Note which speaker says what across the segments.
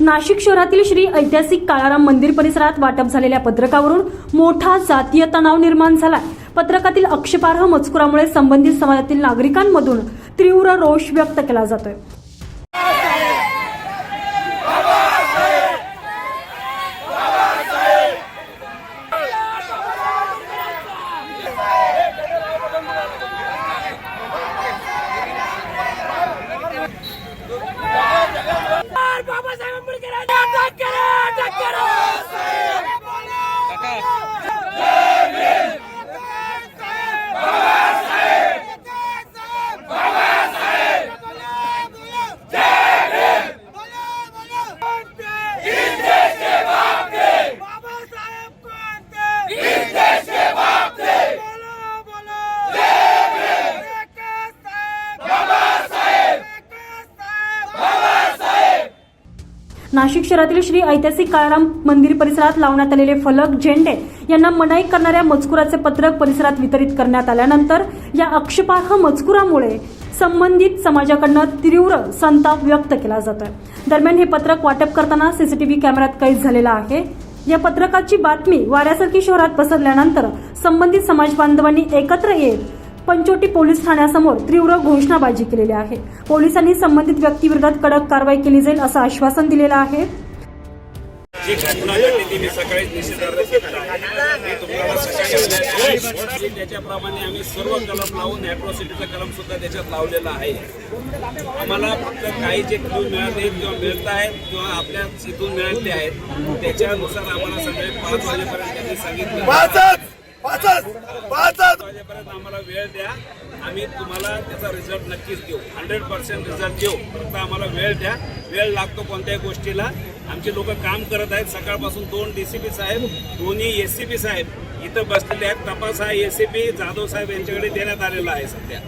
Speaker 1: नाशिक शहरातील श्री ऐतिहासिक काळाराम मंदिर परिसरात वाटप झालेल्या पत्रकावरून मोठा जातीय तणाव निर्माण झाला पत्रकातील अक्षपार्ह मजकुरामुळे संबंधित समाजातील नागरिकांमधून तीव्र रोष व्यक्त केला जातोय. नाशिक शहरातील श्री ऐतिहासिक काळाराम मंदिर परिसरात लावण्यात आलेले फलक झेंडे यांना मनाई करणाऱ्या मजकुराचे पत्रक परिसरात वितरित करण्यात आल्यानंतर या आक्षेपार्ह मजकुरामुळे संबंधित समाजाकडनं तीव्र संताप व्यक्त केला जातोय. दरम्यान हे पत्रक वाटप करताना सीसीटीव्ही कॅमेऱ्यात कैद झालेला आहे. या पत्रकाची बातमी वाऱ्यासारखी शहरात पसरल्यानंतर संबंधित समाज बांधवांनी एकत्र येत पंचोटी पोलीस ठाण्यासमोर तीव्र घोषणाबाजी केलेली आहे. पोलिसांनी संबंधित व्यक्तीविरोधात कडक कारवाई केली जाईल असं आश्वासन दिलेलं आहे.
Speaker 2: जी घटना घडली ती मी सकाळीच निश्चित मी तुम्हाला सकाळी सांगितलं. त्याच्याप्रमाणे आम्ही सर्व कलम लावून ॲट्रॉसिटीचा कलम सुद्धा त्याच्यात लावलेला आहे. आम्हाला फक्त काही जे क्लू मिळाले किंवा मिळत आहेत किंवा आपल्या इथून मिळाले आहेत त्याच्यानुसार आम्हाला सगळे पाच वाजेपर्यंत त्यांनी सांगितलं. वाजेपर्यंत आम्हाला वेळ द्या. आम्ही तुम्हाला त्याचा रिझल्ट नक्कीच देऊ. हंड्रेड पर्सेंट रिझल्ट देऊ. फक्त आम्हाला वेळ द्या. वेळ लागतो कोणत्याही गोष्टीला. आमचे लोक काम करत आहेत. सकाळपासून दोन डी सी पी साहेब दोन्ही एस सी पी साहेब इथं बसलेले आहेत. तपास हा S C P Jadhav saheb यांच्याकडे देण्यात आलेला आहे सध्या.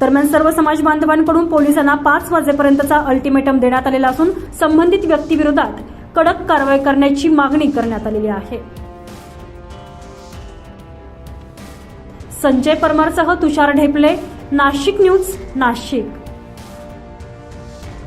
Speaker 1: दरम्यान सर्व समाज बांधवांकडून पोलिसांना पाच वाजेपर्यंतचा अल्टिमेटम देण्यात आलेला असून संबंधित व्यक्तीविरोधात कडक कारवाई करण्याची मागणी करण्यात आलेली आहे. संजय परमारसह तुषार ढेपले नाशिक न्यूज नाशिक.